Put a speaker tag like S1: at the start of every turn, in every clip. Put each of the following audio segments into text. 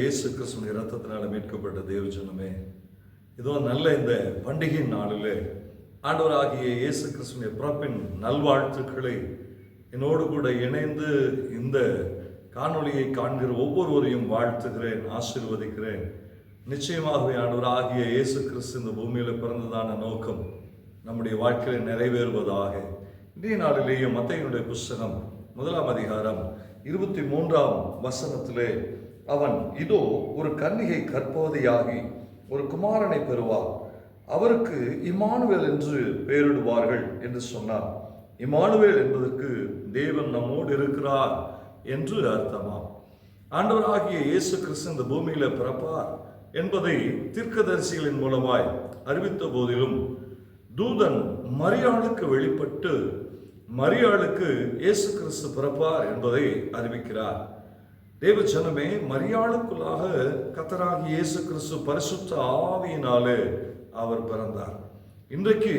S1: இயேசு கிறிஸ்துவின் இரத்தத்தினால் மீட்கப்பட்ட தேவஜனமே இதோ நல்ல இந்த பண்டிகை நாளிலே ஆண்டவராகிய இயேசு கிறிஸ்துவின் பிறப்பின் நல்வாழ்த்துக்களை என்னோடு கூட இணைந்து இந்த காணொளியை காண்கிற ஒவ்வொருவரையும் வாழ்த்துகிறேன் ஆசீர்வதிக்கிறேன். நிச்சயமாகவே ஆண்டவர் ஆகிய இயேசு கிறிஸ்து இந்த பூமியில் பிறந்ததான நோக்கம் நம்முடைய வாழ்க்கையில் நிறைவேறுவதாக. இன்றைய நாளிலேயே மத்தையினுடைய புஸ்தகம் முதலாம் அதிகாரம் இருபத்தி மூன்றாம் வசனத்திலே அவன் இதோ ஒரு கன்னிகை கற்பவதியாகி ஒரு குமாரனை பெறுவார் அவருக்கு இமானுவேல் என்று பெயரிடுவார்கள் என்று சொன்னார். இமானுவேல் என்பதற்கு தேவன் நம்மோடு இருக்கிறார் என்று அர்த்தமாம். ஆண்டவராகிய இயேசு கிறிஸ்து இந்த பூமியில பிறப்பார் என்பதை தீர்க்கதரிசிகளின் மூலமாய் அறிவித்த போதிலும் தூதன் மரியாளுக்கு வெளிப்பட்டு மரியாளுக்கு இயேசு கிறிஸ்து பிறப்பார் என்பதை அறிவிக்கிறார். தேவ ஜனமே மரியாளுக்குள்ளாக கத்தராகி இயேசு கிறிஸ்து பரிசுத்த ஆவியினாலே அவர் பிறந்தார். இன்றைக்கு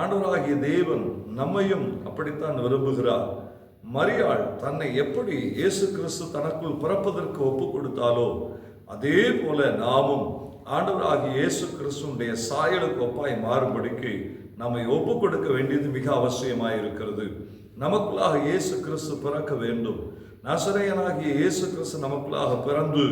S1: ஆண்டவராகிய தேவன் நம்மையும் அப்படித்தான் விரும்புகிறார். மரியாள் தன்னை எப்படி இயேசு கிறிஸ்து தனக்குள் பிறப்பதற்கு ஒப்பு கொடுத்தாலோ அதே போல நாமும் ஆண்டவராகிய இயேசு கிறிஸ்துடைய சாயலுக்கு ஒப்பாய் மாறும்படிக்கு நம்மை ஒப்பு கொடுக்க வேண்டியது மிக அவசியமாக இருக்கிறது நமக்குள்ளாக இயேசு கிறிஸ்து பிறக்க வேண்டும். நசரையனாகிய இயேசு கிறிஸ்து நமக்குள்ளாக பிறந்து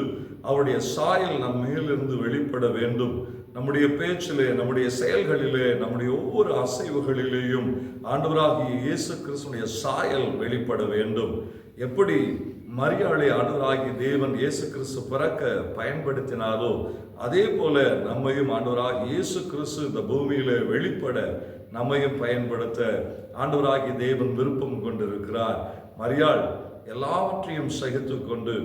S1: அவருடைய சாயல் நம் மேலிருந்து வெளிப்பட வேண்டும். நம்முடைய பேச்சிலே நம்முடைய செயல்களிலே நம்முடைய ஒவ்வொரு அசைவுகளிலேயும் ஆண்டவராகிய இயேசு கிறிஸ்துடைய சாயல் வெளிப்பட வேண்டும். எப்படி மரியாதை ஆண்டவராகிய தேவன் இயேசு கிறிஸ்து பிறக்க பயன்படுத்தினாரோ அதே போல நம்மையும் ஆண்டவராக இயேசு கிறிஸ்து இந்த பூமியில வெளிப்பட நம்மையும் பயன்படுத்த ஆண்டவராகிய தேவன் விருப்பம் கொண்டிருக்கிறார். மரியாள் எல்லாவற்றையும் சகித்து கொண்டு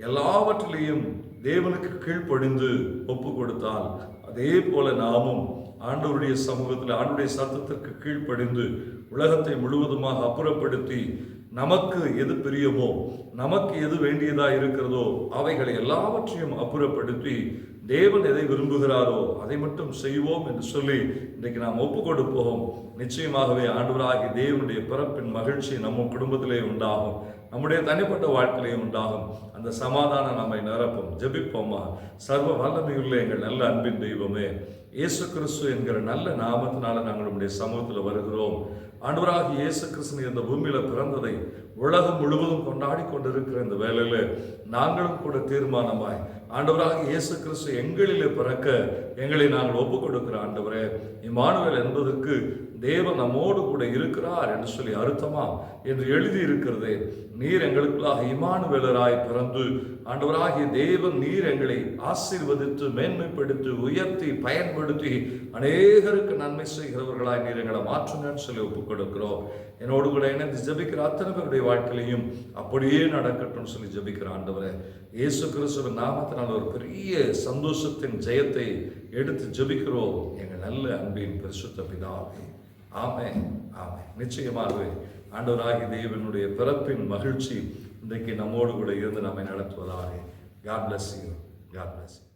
S1: எல்லாவற்றிலையும் தேவனுக்கு கீழ்ப்படிந்து ஒப்பு கொடுத்தால் அதே போல நாமும் ஆண்டவருடைய சமூகத்தில் ஆண்டுடைய சத்தத்திற்கு கீழ்ப்படிந்து உலகத்தை முழுவதுமாக அப்புறப்படுத்தி நமக்கு எது பிரியமோ நமக்கு எது வேண்டியதாக இருக்கிறதோ அவைகளை எல்லாவற்றையும் அப்புறப்படுத்தி தேவன் எதை விரும்புகிறாரோ அதை மட்டும் செய்வோம் என்று சொல்லி இன்றைக்கு நாம் ஒப்பு கொடுப்போம் நிச்சயமாகவே ஆண்டவராகி தேவனுடைய பிறப்பின் மகிழ்ச்சி நம்ம குடும்பத்திலே உண்டாகும். நம்முடைய தனிப்பட்ட வாழ்க்கையிலே உண்டாகும். அந்த சமாதானம் நம்மை நிரப்பும். ஜபிப்போமா? சர்வ வல்லமையுள்ள எங்கள் நல்ல அன்பின் தெய்வமே இயேசு கிறிஸ்து என்கிற நல்ல நாமத்தினால நாங்கள் நம்முடைய சமூகத்தில் வருகிறோம். ஆண்டவராக இயேசு கிறிஸ்து இந்த பூமியில பிறந்ததை உலகம் முழுவதும் கொண்டாடி கொண்டிருக்கிற இந்த வேலையில் நாங்களும் கூட தீர்மானமாய் ஆண்டவராக இயேசு கிறிஸ்து எங்களிலே பிறக்க எங்களை நாங்கள் ஒப்புக் கொடுக்கிற ஆண்டவரே இம்மானுவேல் என்பதற்கு தேவன் நம்மோடு கூட இருக்கிறார் என்று சொல்லி அர்த்தமா என்று எழுதி இருக்கிறதே நீர் எங்களுக்குள்ளாக இமானுவேலராய் பிறந்து ஆண்டவராகிய தேவன் நீர் எங்களை ஆசீர்வதித்து மேன்மைப்படுத்தி உயர்த்தி பயன்படுத்தி அநேகருக்கு நன்மை செய்கிறவர்களாய் நீர் எங்களை மாற்றுங்கன்னு சொல்லி ஒப்புக் கொடுக்கிறோம் என்னோடு கூட இணைந்து ஜபிக்கிற அத்தனை பேருடைய வாழ்க்கையிலையும் அப்படியே நடக்கட்டும் சொல்லி ஜபிக்கிற ஆண்டவரே. இயேசு கிறிஸ்துவின் நாங்கள் ஒரு பெரிய சந்தோஷத்தின் ஜெயத்தை எடுத்து ஜபிக்கிறோம். எங்கள் நல்ல அன்பின் பரிசுத்த பிதாவே. ஆமே ஆமே நிச்சயமாகவே ஆண்டவராகி தேவனுடைய பிறப்பின் மகிழ்ச்சி இன்றைக்கு நம்மோடு கூட இருந்து நம்மை நடத்துவதாக. God bless you God bless you